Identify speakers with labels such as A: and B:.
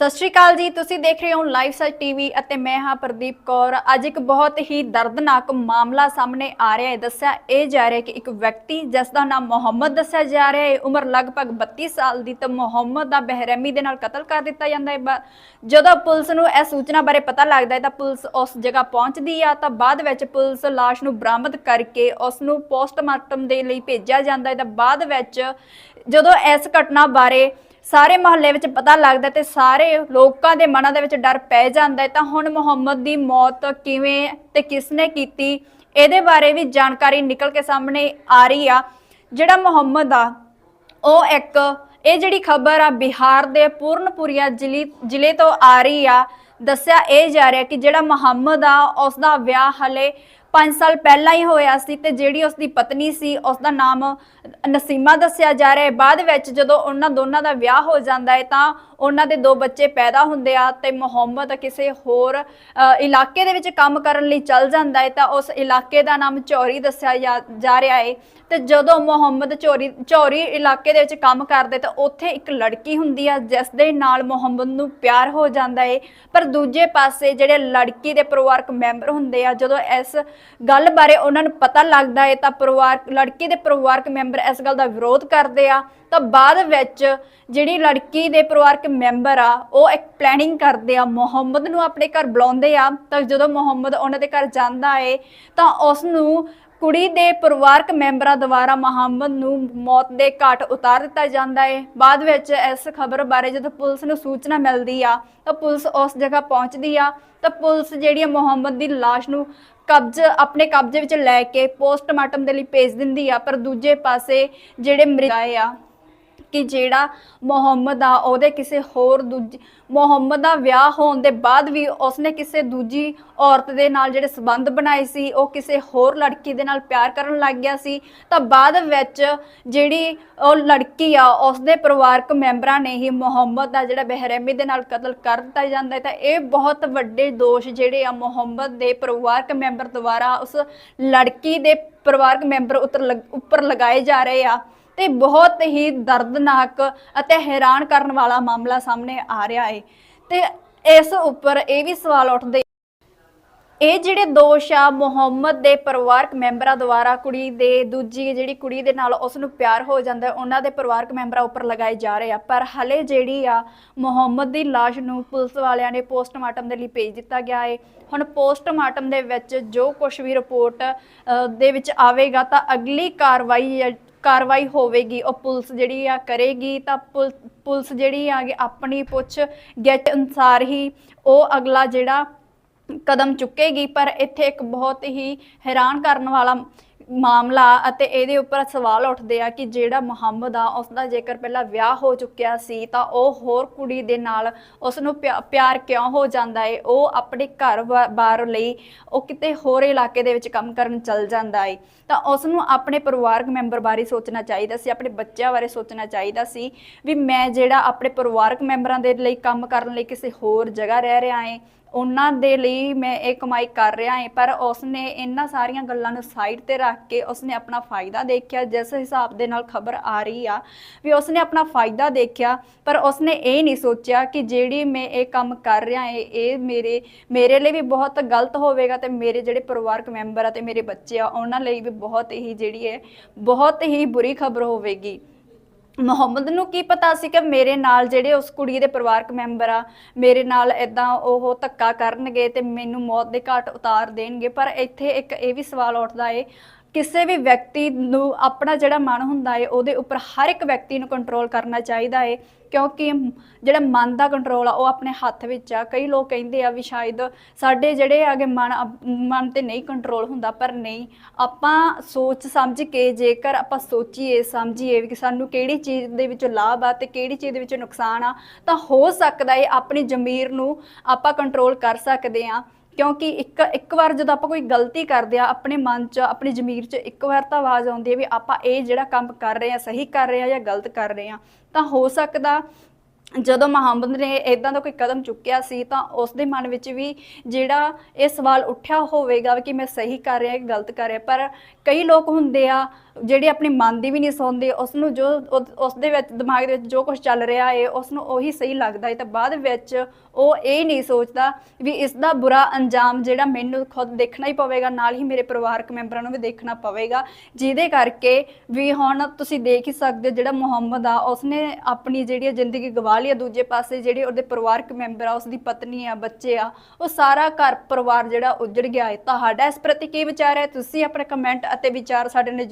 A: ਸਤਿ ਸ਼੍ਰੀ ਅਕਾਲ ਜੀ, ਤੁਸੀਂ ਦੇਖ ਰਹੇ ਹੋ ਲਾਈਵ ਸੱਚ ਟੀਵੀ ਅਤੇ ਮੈਂ ਹਾਂ ਪ੍ਰਦੀਪ ਕੌਰ। ਅੱਜ ਇੱਕ ਬਹੁਤ ਹੀ ਦਰਦਨਾਕ ਮਾਮਲਾ ਸਾਹਮਣੇ ਆ ਰਿਹਾ ਹੈ। ਦੱਸਿਆ ਇਹ ਜਾ ਰਿਹਾ ਕਿ ਇੱਕ ਵਿਅਕਤੀ, ਜਿਸ ਦਾ ਨਾਮ ਮੁਹੰਮਦ ਦੱਸਿਆ ਜਾ ਰਿਹਾ ਹੈ। ਉਮਰ ਲਗਭਗ 32 ਸਾਲ ਦੀ ਤਾਂ ਮੁਹੰਮਦ ਦਾ ਬਹਿਰਮੀ ਦੇ ਨਾਲ ਕਤਲ ਕਰ ਦਿੱਤਾ ਜਾਂਦਾ ਹੈ। ਬਾ- ਜਦੋਂ ਪੁਲਿਸ ਨੂੰ ਇਹ ਸੂਚਨਾ ਬਾਰੇ ਪਤਾ ਲੱਗਦਾ ਹੈ ਤਾਂ ਪੁਲਿਸ ਉਸ ਜਗ੍ਹਾ ਪਹੁੰਚਦੀ ਆ ਤਾਂ ਬਾਅਦ ਵਿੱਚ ਪੁਲਿਸ ਲਾਸ਼ ਨੂੰ ਬਰਾਮਦ ਕਰਕੇ ਉਸ ਨੂੰ ਪੋਸਟਮਾਰਟਮ ਦੇ ਲਈ ਭੇਜਿਆ ਜਾਂਦਾ ਹੈ। ਤਾਂ ਬਾਅਦ ਵਿੱਚ ਜਦੋਂ ਇਸ ਘਟਨਾ ਬਾਰੇ ਸਾਰੇ ਮਹੱਲੇ ਵਿੱਚ ਪਤਾ ਲੱਗਦਾ ਤੇ ਸਾਰੇ ਲੋਕਾਂ ਦੇ ਮਨਾਂ ਦੇ ਵਿੱਚ ਡਰ ਪੈ ਜਾਂਦਾ ਹੈ। ਤਾਂ ਹੁਣ ਮੁਹੰਮਦ ਦੀ ਮੌਤ ਕਿਵੇਂ ਤੇ ਕਿਸਨੇ ਕੀਤੀ, ਇਹਦੇ ਬਾਰੇ ਵੀ ਜਾਣਕਾਰੀ ਨਿਕਲ ਕੇ ਸਾਹਮਣੇ ਆ ਰਹੀ ਆ। ਜਿਹੜਾ ਮੁਹੰਮਦ ਆ, ਉਹ ਇੱਕ, ਇਹ ਜਿਹੜੀ ਖਬਰ ਆ ਬਿਹਾਰ ਦੇ ਪੂਰਨਪੁਰੀਆ ਜ਼ਿਲ੍ਹੇ ਜ਼ਿਲ੍ਹੇ ਤੋਂ ਆ ਰਹੀ ਆ। ਦੱਸਿਆ ਇਹ ਜਾ ਰਿਹਾ ਕਿ ਜਿਹੜਾ ਮੁਹੰਮਦ ਆ ਉਸ ਦਾ ਵਿਆਹ ਹਲੇ 5 ਸਾਲ ਪਹਿਲਾਂ ਹੀ ਹੋਇਆ ਸੀ ਤੇ ਜਿਹੜੀ ਉਸ ਦੀ ਪਤਨੀ ਸੀ ਉਸ ਦਾ ਨਾਮ ਨਸੀਮਾ ਦੱਸਿਆ ਜਾ ਰਿਹਾ ਹੈ। ਬਾਅਦ ਵਿੱਚ ਜਦੋਂ ਉਹਨਾਂ ਦੋਨਾਂ ਦਾ ਵਿਆਹ ਹੋ ਜਾਂਦਾ ਹੈ, ਤਾਂ ਉਹਨਾਂ ਦੇ ਦੋ ਬੱਚੇ ਪੈਦਾ ਹੁੰਦੇ ਆ ਤੇ ਮੁਹੰਮਦ ਕਿਸੇ ਹੋਰ ਇਲਾਕੇ ਦੇ ਵਿੱਚ ਕੰਮ ਕਰਨ ਲਈ ਚੱਲ ਜਾਂਦਾ ਹੈ, ਤਾਂ ਉਸ ਇਲਾਕੇ ਦਾ ਨਾਮ ਚੌਰੀ ਦੱਸਿਆ ਜਾ- ਜਾ ਰਿਹਾ ਹੈ। ਤੇ ਜਦੋਂ ਮੁਹੰਮਦ ਚੌਰੀ ਚੌਰੀ ਇਲਾਕੇ ਦੇ ਵਿੱਚ ਕੰਮ ਕਰਦੇ, ਤਾਂ ਉੱਥੇ ਇੱਕ ਲੜਕੀ ਹੁੰਦੀ ਆ, ਜਿਸ ਦੇ ਨਾਲ ਮੁਹੰਮਦ ਨੂੰ ਪਿਆਰ ਹੋ ਜਾਂਦਾ ਹੈ। ਪਰ ਦੂਜੇ ਪਾਸੇ ਜਿਹੜੇ ਲੜਕੀ ਦੇ ਪਰਿਵਾਰਕ ਮੈਂਬਰ ਹੁੰਦੇ ਆ, ਜਦੋਂ ਇਸ ਗੱਲ ਬਾਰੇ ਉਹਨਾਂ ਨੂੰ ਪਤਾ ਲੱਗਦਾ ਹੈ ਤਾਂ ਪਰਿਵਾਰ, ਲੜਕੀ ਦੇ ਪਰਿਵਾਰਕ ਮੈਂਬਰ ਇਸ ਗੱਲ ਦਾ ਵਿਰੋਧ ਕਰਦੇ ਆ। ਤਾਂ ਬਾਅਦ ਵਿੱਚ ਜਿਹੜੀ ਲੜਕੀ ਦੇ ਪਰਿਵਾਰਕ ਮੈਂਬਰ ਆ, ਉਹ ਇੱਕ ਪਲੈਨਿੰਗ ਕਰਦੇ ਆ, ਮੁਹੰਮਦ ਨੂੰ ਆਪਣੇ ਘਰ ਬੁਲਾਉਂਦੇ ਆ। ਤਾਂ ਜਦੋਂ ਮੁਹੰਮਦ ਉਹਨਾਂ ਦੇ ਘਰ ਜਾਂਦਾ ਏ, ਤਾਂ ਉਸ ਨੂੰ ਕੁੜੀ ਦੇ ਪਰਿਵਾਰਕ ਮੈਂਬਰਾਂ ਦੁਆਰਾ ਮੁਹੰਮਦ ਨੂੰ ਮੌਤ ਦੇ ਘਾਟ ਉਤਾਰ ਦਿੱਤਾ ਜਾਂਦਾ ਹੈ ਬਾਅਦ ਵਿੱਚ ਇਸ ਖਬਰ ਬਾਰੇ ਜਦੋਂ ਪੁਲਿਸ ਨੂੰ ਸੂਚਨਾ ਮਿਲਦੀ ਆ, ਤਾਂ ਪੁਲਿਸ ਉਸ ਜਗ੍ਹਾ ਪਹੁੰਚਦੀ ਆ। ਤਾਂ ਪੁਲਿਸ ਜਿਹੜੀ ਆ, ਮੁਹੰਮਦ ਦੀ ਲਾਸ਼ ਨੂੰ ਕਬਜ਼ ਆਪਣੇ ਕਬਜ਼ੇ ਵਿੱਚ ਲੈ ਕੇ ਪੋਸਟਮਾਰਟਮ ਦੇ ਲਈ ਭੇਜ ਦਿੰਦੀ ਆ, ਪਰ ਦੂਜੇ ਪਾਸੇ ਜਿਹੜੇ ਮ੍ਰਿਤਾਏ ਆ। ਕਿ ਜਿਹੜਾ ਮੁਹੰਮਦ ਆ, ਉਹਦੇ ਕਿਸੇ ਹੋਰ ਦੂਜੀ, ਮੁਹੰਮਦ ਦਾ ਵਿਆਹ ਹੋਣ ਦੇ ਬਾਅਦ ਵੀ ਉਸਨੇ ਕਿਸੇ ਦੂਜੀ ਔਰਤ ਦੇ ਨਾਲ ਜਿਹੜੇ ਸਬੰਧ ਬਣਾਏ ਸੀ, ਉਹ ਕਿਸੇ ਹੋਰ ਲੜਕੀ ਦੇ ਨਾਲ ਪਿਆਰ ਕਰਨ ਲੱਗ ਗਿਆ ਸੀ, ਤਾਂ ਬਾਅਦ ਵਿੱਚ ਜਿਹੜੀ ਉਹ ਲੜਕੀ ਆ, ਉਸਦੇ ਪਰਿਵਾਰਕ ਮੈਂਬਰਾਂ ਨੇ ਹੀ ਮੁਹੰਮਦ ਦਾ ਜਿਹੜਾ ਬਹਿਰਮੀ ਦੇ ਨਾਲ ਕਤਲ ਕਰ ਦਿੱਤਾ ਜਾਂਦਾ ਹੈ, ਤਾਂ ਇਹ ਬਹੁਤ ਵੱਡੇ ਦੋਸ਼ ਜਿਹੜੇ ਆ ਮੁਹੰਮਦ ਦੇ ਪਰਿਵਾਰਕ ਮੈਂਬਰ ਦੁਆਰਾ ਉਸ ਲੜਕੀ ਦੇ ਪਰਿਵਾਰਕ ਮੈਂਬਰ ਉੱਤਰ ਲਗ- ਉੱਪਰ ਲਗਾਏ ਜਾ ਰਹੇ ਆ। ਤੇ ਬਹੁਤ ਹੀ ਦਰਦਨਾਕ ਅਤੇ ਹੈਰਾਨ ਕਰਨ ਵਾਲਾ ਮਾਮਲਾ ਸਾਹਮਣੇ ਆ ਰਿਹਾ ਹੈ ਤੇ ਇਸ ਉੱਪਰ ਇਹ ਵੀ ਸਵਾਲ ਉੱਠਦੇ ਇਹ ਜਿਹੜੇ ਦੋਸ਼ ਆ, ਮੁਹੰਮਦ ਦੇ ਪਰਿਵਾਰਕ ਮੈਂਬਰਾਂ ਦੁਆਰਾ ਕੁੜੀ ਦੇ, ਦੂਜੀ ਜਿਹੜੀ ਕੁੜੀ ਦੇ ਨਾਲ ਉਸ ਨੂੰ ਪਿਆਰ ਹੋ ਜਾਂਦਾ, ਉਹਨਾਂ ਦੇ ਪਰਿਵਾਰਕ ਮੈਂਬਰਾਂ ਉੱਪਰ ਲਗਾਏ ਜਾ ਰਹੇ ਆ। ਪਰ ਹਲੇ ਜਿਹੜੀ ਆ, ਮੁਹੰਮਦ ਦੀ ਲਾਸ਼ ਨੂੰ ਪੁਲਿਸ ਵਾਲਿਆਂ ਨੇ ਪੋਸਟਮਾਰਟਮ ਦੇ ਲਈ ਭੇਜ ਦਿੱਤਾ ਗਿਆ ਹੈ ਹੁਣ ਪੋਸਟਮਾਰਟਮ ਦੇ ਵਿੱਚ ਜੋ ਕੁਝ ਵੀ ਰਿਪੋਰਟ ਦੇ ਵਿੱਚ ਆਵੇਗਾ, ਤਾਂ ਅਗਲੀ ਕਾਰਵਾਈ ਕਾਰਵਾਈ ਹੋਵੇਗੀ, ਉਹ ਪੁਲਿਸ ਜਿਹੜੀ ਆ ਕਰੇਗੀ, ਤਾਂ ਪੁਲ- ਪੁਲਿਸ ਜਿਹੜੀ ਆ ਆਪਣੀ ਪੁੱਛ ਗਿੱਛ ਅਨਸਾਰ ਹੀ ਉਹ ਅਗਲਾ ਜਿਹੜਾ ਕਦਮ ਚੁੱਕੇਗੀ, ਪਰ ਇੱਥੇ ਇੱਕ ਬਹੁਤ ਹੀ ਹੈਰਾਨ ਕਰਨ ਵਾਲਾ ਮਾਮਲਾ ਅਤੇ ਇਹਦੇ ਉੱਪਰ ਸਵਾਲ ਉੱਠਦੇ ਆ ਕਿ ਜਿਹੜਾ ਮੁਹੰਮਦ ਆ ਉਸ ਦਾ ਜੇਕਰ ਪਹਿਲਾਂ ਵਿਆਹ ਹੋ ਚੁੱਕਿਆ ਸੀ ਤਾਂ ਉਹ ਹੋਰ ਕੁੜੀ ਦੇ ਨਾਲ ਉਸ ਨੂੰ ਪਿਆ- ਪਿਆਰ ਕਿਉਂ ਹੋ ਜਾਂਦਾ ਏ? ਉਹ ਆਪਣੇ ਘਰ ਵਾ- ਬਾਰ ਲਈ ਉਹ ਕਿਤੇ ਹੋਰ ਇਲਾਕੇ ਦੇ ਵਿੱਚ ਕੰਮ ਕਰਨ ਚੱਲ ਜਾਂਦਾ ਏ। ਤਾਂ ਉਸ ਨੂੰ ਆਪਣੇ ਪਰਿਵਾਰਕ ਮੈਂਬਰ ਬਾਰੇ ਸੋਚਣਾ ਚਾਹੀਦਾ ਸੀ, ਆਪਣੇ ਬੱਚਿਆਂ ਬਾਰੇ ਸੋਚਣਾ ਚਾਹੀਦਾ ਸੀ ਵੀ ਮੈਂ ਜਿਹੜਾ ਆਪਣੇ ਪਰਿਵਾਰਕ ਮੈਂਬਰਾਂ ਦੇ ਲਈ ਕੰਮ ਕਰਨ ਲਈ ਕਿਸੇ ਹੋਰ ਜਗ੍ਹਾ ਰਹਿ ਰਿਹਾ ਏ ਉਹਨਾਂ ਦੇ ਲਈ ਮੈਂ ਇਹ ਕਮਾਈ ਕਰ ਰਿਹਾ ਹਾਂ, ਪਰ ਉਸਨੇ ਇਹਨਾਂ ਸਾਰੀਆਂ ਗੱਲਾਂ ਨੂੰ ਸਾਈਡ ਤੇ ਰੱਖ ਕੇ ਉਸਨੇ ਆਪਣਾ ਫਾਇਦਾ ਦੇਖਿਆ, ਜਿਸ ਹਿਸਾਬ ਦੇ ਨਾਲ ਖਬਰ ਆ ਰਹੀ ਆ, ਵੀ ਉਸਨੇ ਆਪਣਾ ਫਾਇਦਾ ਦੇਖਿਆ, ਪਰ ਉਸਨੇ ਇਹ ਨਹੀਂ ਸੋਚਿਆ ਕਿ ਜਿਹੜੀ ਮੈਂ ਇਹ ਕੰਮ ਕਰ ਰਿਹਾ ਹਾਂ, ਇਹ ਮੇਰੇ ਮੇਰੇ ਲਈ ਵੀ ਬਹੁਤ ਗਲਤ ਹੋਵੇਗਾ ਤੇ ਮੇਰੇ ਜਿਹੜੇ ਪਰਿਵਾਰਕ ਮੈਂਬਰ ਆ ਤੇ ਮੇਰੇ ਬੱਚੇ ਆ, ਉਹਨਾਂ ਲਈ ਵੀ ਬਹੁਤ ਹੀ ਜਿਹੜੀ ਹੈ ਬਹੁਤ ਹੀ ਬੁਰੀ ਖਬਰ ਹੋਵੇਗੀ। ਮੁਹੰਮਦ ਨੂੰ ਕੀ ਪਤਾ ਸੀ ਕਿ ਮੇਰੇ ਨਾਲ ਜਿਹੜੇ ਉਸ ਕੁੜੀ ਦੇ ਪਰਿਵਾਰਕ ਮੈਂਬਰ ਆ, ਮੇਰੇ ਨਾਲ ਇਦਾਂ ਉਹ ਧੱਕਾ ਕਰਨਗੇ ਤੇ ਮੈਨੂੰ ਮੌਤ ਦੇ ਘਾਟ ਉਤਾਰ ਦੇਣਗੇ। ਪਰ ਇੱਥੇ ਇੱਕ ਇਹ ਵੀ ਸਵਾਲ ਉੱਠਦਾ ਏ ਕਿਸੇ ਵੀ ਵਿਅਕਤੀ ਨੂੰ ਆਪਣਾ ਜਿਹੜਾ ਮਨ ਹੁੰਦਾ ਏ, ਉਹਦੇ ਉੱਪਰ ਹਰ ਇੱਕ ਵਿਅਕਤੀ ਨੂੰ ਕੰਟਰੋਲ ਕਰਨਾ ਚਾਹੀਦਾ ਏ, ਕਿਉਂਕਿ ਜਿਹੜਾ ਮਨ ਦਾ ਕੰਟਰੋਲ ਆ, ਉਹ ਆਪਣੇ ਹੱਥ ਵਿੱਚ ਆ। ਕਈ ਲੋਕ ਕਹਿੰਦੇ ਆ ਵੀ ਸ਼ਾਇਦ ਸਾਡੇ ਜਿਹੜੇ ਆਗੇ ਮਨ ਮਨ ਤੇ ਨਹੀਂ ਕੰਟਰੋਲ ਹੁੰਦਾ, ਪਰ ਨਹੀਂ। ਆਪਾਂ ਸੋਚ ਸਮਝ ਕੇ ਜੇਕਰ ਆਪਾਂ ਸੋਚੀਏ, ਸਮਝੀਏ ਵੀ ਕਿ ਸਾਨੂੰ ਕਿਹੜੀ ਚੀਜ਼ ਦੇ ਵਿੱਚ ਲਾਭ ਆ ਤੇ ਕਿਹੜੀ ਚੀਜ਼ ਦੇ ਵਿੱਚ ਨੁਕਸਾਨ ਆ, ਤਾਂ ਹੋ ਸਕਦਾ ਏ ਆਪਣੀ ਜ਼ਮੀਰ ਨੂੰ ਆਪਾਂ ਕੰਟਰੋਲ ਕਰ ਸਕਦੇ ਆ। ਕਿਉਂਕਿ ਇੱਕ ਇੱਕ ਵਾਰ ਜਦੋਂ ਆਪਾਂ ਕੋਈ ਗਲਤੀ ਕਰਦੇ ਆ, ਆਪਣੇ ਮਨ 'ਚ, ਆਪਣੀ ਜ਼ਮੀਰ 'ਚ ਇੱਕ ਵਾਰ ਤਾਂ ਆਵਾਜ਼ ਆਉਂਦੀ ਹੈ ਵੀ ਆਪਾਂ ਇਹ ਜਿਹੜਾ ਕੰਮ ਕਰ ਰਹੇ ਆ, ਸਹੀ ਕਰ ਰਹੇ ਆ ਜਾਂ ਗਲਤ ਕਰ ਰਹੇ ਆ, ਤਾਂ ਹੋ ਸਕਦਾ ਜਦੋਂ ਮੁਹੰਮਦ ਨੇ ਇਦਾਂ ਦਾ ਕੋਈ ਕਦਮ ਚੁੱਕਿਆ ਸੀ, ਤਾਂ ਉਸ ਦੇ ਮਨ ਵਿੱਚ ਵੀ ਜਿਹੜਾ ਇਹ ਸਵਾਲ ਉੱਠਿਆ ਹੋਵੇਗਾ ਕਿ ਮੈਂ ਸਹੀ ਕਰ ਰਿਹਾ ਕਿ ਗਲਤ ਕਰ ਰਿਹਾ। ਪਰ ਕਈ ਲੋਕ ਹੁੰਦੇ ਆ ਜਿਹੜੇ ਆਪਣੀ ਮਨ ਦੀ ਵੀ ਨਹੀਂ ਸੁਣਦੇ ਉਸ ਨੂੰ ਜੋ ਉਹ- ਉਸ ਦੇ ਵਿੱਚ, ਦਿਮਾਗ ਦੇ ਵਿੱਚ ਜੋ ਕੁਝ ਚੱਲ ਰਿਹਾ ਹੈ ਉਸ ਨੂੰ ਉਹੀ ਸਹੀ ਲੱਗਦਾ ਏ। ਤਾਂ ਬਾਅਦ ਵਿੱਚ ਉਹ ਇਹ ਨਹੀਂ ਸੋਚਦਾ ਵੀ ਇਸ ਦਾ ਬੁਰਾ ਅੰਜਾਮ ਜਿਹੜਾ ਮੈਨੂੰ ਖੁਦ ਦੇਖਣਾ ਹੀ ਪਵੇਗਾ, ਨਾਲ ਹੀ ਮੇਰੇ ਪਰਿਵਾਰਕ ਮੈਂਬਰਾਂ ਨੂੰ ਵੀ ਦੇਖਣਾ ਪਵੇਗਾ। ਜਿਹਦੇ ਕਰਕੇ ਵੀ ਹੁਣ ਤੁਸੀਂ ਦੇਖ ਹੀ ਸਕਦੇ ਹੋ ਜਿਹੜਾ ਮੁਹੰਮਦ ਆ, ਉਸਨੇ ਆਪਣੀ ਜਿਹੜੀ ਜ਼ਿੰਦਗੀ ਗਵਾ ਲਈ ਆ ਦੂਜੇ ਪਾਸੇ, ਜਿਹੜੇ ਉਹਦੇ ਪਰਿਵਾਰਕ ਮੈਂਬਰ ਆ, ਉਸਦੀ ਪਤਨੀ ਆ, ਬੱਚੇ ਆ, ਉਹ ਸਾਰਾ ਘਰ ਪਰਿਵਾਰ ਜਿਹੜਾ ਉਜੜ ਗਿਆ ਏ। ਤੁਹਾਡਾ ਇਸ ਪ੍ਰਤੀ ਕੀ ਵਿਚਾਰ ਹੈ? ਤੁਸੀਂ ਆਪਣੇ ਕਮੈਂਟ ਅਤੇ ਵਿਚਾਰ ਸਾਡੇ ਨਾਲ